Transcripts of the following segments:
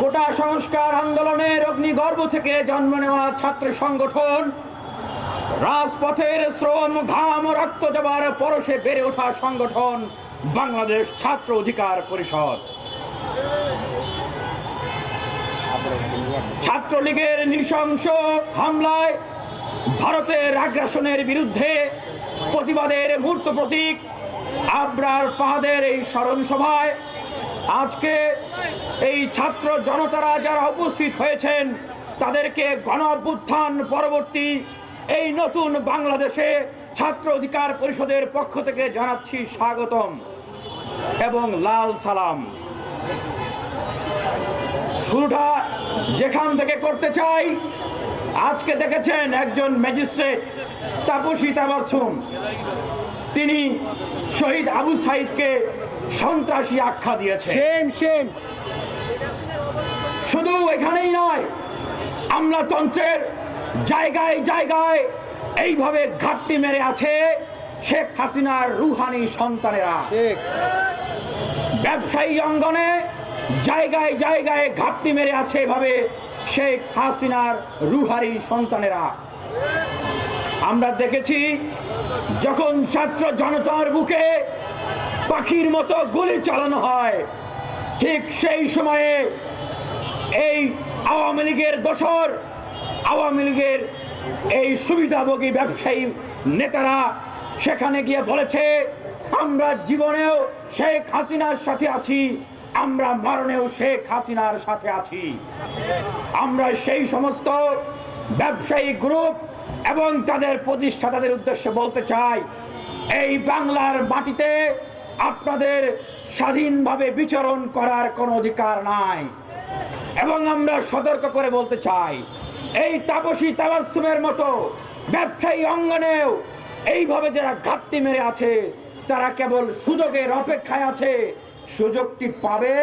কোটা সংস্কার আন্দোলনের অগ্নিগর্ভ থেকে জন্ম নেওয়া ছাত্র সংগঠন, রাজপথের শ্রম, ঘাম, রক্ত জবার পরশে বেড়ে ওঠা সংগঠন, বাংলাদেশ ছাত্র অধিকার পরিষদ। ছাত্রলীগের নৃশংস হামলায় ভারতের আগ্রাসনের বিরুদ্ধে প্রতিবাদের মূর্ত প্রতীক আবরার ফাহাদের এই স্মরণ সভায় আজকে এই ছাত্র জনতারা যারা উপস্থিত হয়েছেন, তাদেরকে গণ অভ্যুত্থান পরবর্তী এই নতুন বাংলাদেশে ছাত্র অধিকার পরিষদের পক্ষ থেকে জানাচ্ছি স্বাগতম এবং লাল সালাম। শুরুটা যেখান থেকে করতে চাই, আজকে দেখেছেন একজন ম্যাজিস্ট্রেট তাপসী তাবাসুম। তিনি শহীদ আবু সাইদকে সন্ত্রাসী আখ্যা দিয়েছে। সেম সেম শুধু এখানেই নয় আমলাতন্ত্রের জায়গায় জায়গায় এইভাবে ঘাপটি মেরে আছে শেখ হাসিনার রুহানি সন্তানেরা। ব্যবসায়ী অঙ্গনে জায়গায় জায়গায় ঘাপটি মেরে আছে এভাবে শেখ হাসিনার রুহারি সন্তানেরা। আমরা দেখেছি যখন ছাত্র জনতার বুকে পাখির মতো গুলি চালানো হয়। ঠিক সেই সময়ে এই আওয়ামী লীগের দোসর, আওয়ামী লীগের এই সুবিধাভোগী ব্যবসায়ী নেতারা সেখানে গিয়ে বলেছে, আমরা জীবনেও শেখ হাসিনার সাথে আছি, আমরা মরণেও শেখ হাসিনার সাথে আছি। আমরা সেই সমস্ত ব্যবসায়ী গ্রুপ এবং তাদের প্রতিষ্ঠাতাদের উদ্দেশ্যে বলতে চাই, এই বাংলার মাটিতে আপনাদের স্বাধীনভাবে বিচরণ করার কোনো অধিকার নাই। এবং আমরা সতর্ক করে বলতে চাই, এই তাপসী তাবাসুমের মতো ব্যবসায়ী অঙ্গনেও এইভাবে যারা ঘাটতি মেরে আছে, তারা কেবল সুযোগের অপেক্ষায় আছে, সুযোগটি পাবে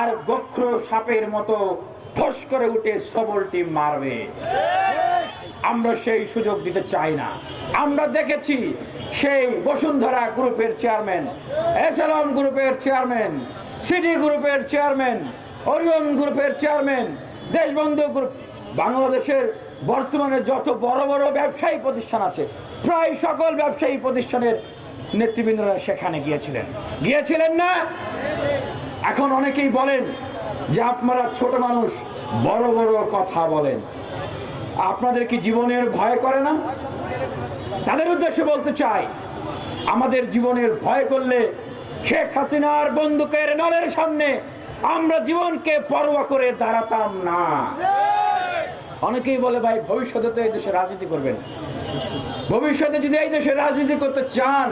আর গক্র সাপের মতো ফস করে উঠে সবলটি মারবে। আমরা সেই সুযোগ দিতে চাই না। আমরা দেখেছি সেই বসুন্ধরা গ্রুপের চেয়ারম্যান এসএলএম গ্রুপের চেয়ারম্যান, সিডি গ্রুপের চেয়ারম্যান, ওরিয়ন গ্রুপের চেয়ারম্যান, দেশবন্ধু গ্রুপ, বাংলাদেশের বর্তমানে যত বড় বড় ব্যবসায়ী প্রতিষ্ঠান আছে, প্রায় সকল ব্যবসায়ী প্রতিষ্ঠানের নেতৃবৃন্দরা সেখানে গিয়েছিলেন। গিয়েছিলেন না? এখন অনেকেই বলেন যে আপনারা ছোট মানুষ, বড় বড় কথা বলেন। আপনাদের কি জীবনের ভয় করে না? তাদের উদ্দেশ্যে বলতে চাই, আমাদের জীবনের ভয় করলে শেখ হাসিনার বন্দুকের নলের সামনে আমরা জীবনকে পরোয়া করে দাঁড়াতাম না। অনেকেই বলে, ভাই, ভবিষ্যতে তো এই দেশে রাজনীতি করবেন। ভবিষ্যতে যদি এই দেশে রাজনীতি করতে চান,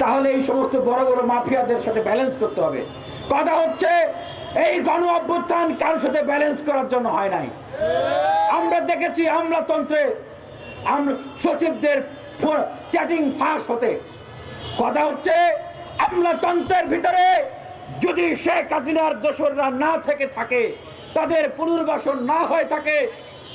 তাহলে এই সমস্ত বড় বড় মাফিয়াদের সাথে ব্যালেন্স করতে হবে। কথা হচ্ছে, এই গণ অভ্যুত্থান কারোর সাথে ব্যালেন্স করার জন্য হয় নাই। আমরা দেখেছি আমলাতন্ত্রে আমরা সচিবদের চ্যাটিং ফাঁস হতে। কথা হচ্ছে আমলাতন্ত্রের ভিতরে যদি শেখ হাসিনার দোসররা না থেকে থাকে তাদের পুনর্বাসন না হয়ে থাকে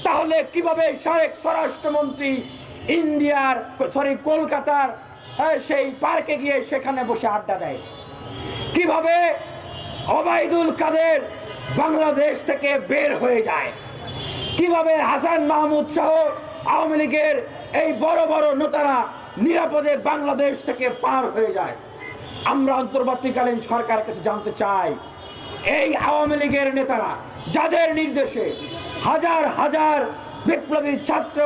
তাহলে কীভাবে সারেক স্বরাষ্ট্রমন্ত্রী ইন্ডিয়ার সরি কলকাতার আহ, সেই পার্কে গিয়ে সেখানে বসে আড্ডা দেয়? কীভাবে ওবায়দুল কাদের বাংলাদেশ থেকে বের হয়ে যায়? কীভাবে হাসান মাহমুদ সহ আওয়ামী লীগের এই বড় বড় নেতারা নিরাপদে বাংলাদেশ থেকে পার হয়ে যায়। আমরা অন্তর্বর্তীকালীন সরকার কাছে জানতে চাই, এই আওয়ামী লীগের নেতারা যাদের নির্দেশে হাজার হাজার বিপ্লবী ছাত্র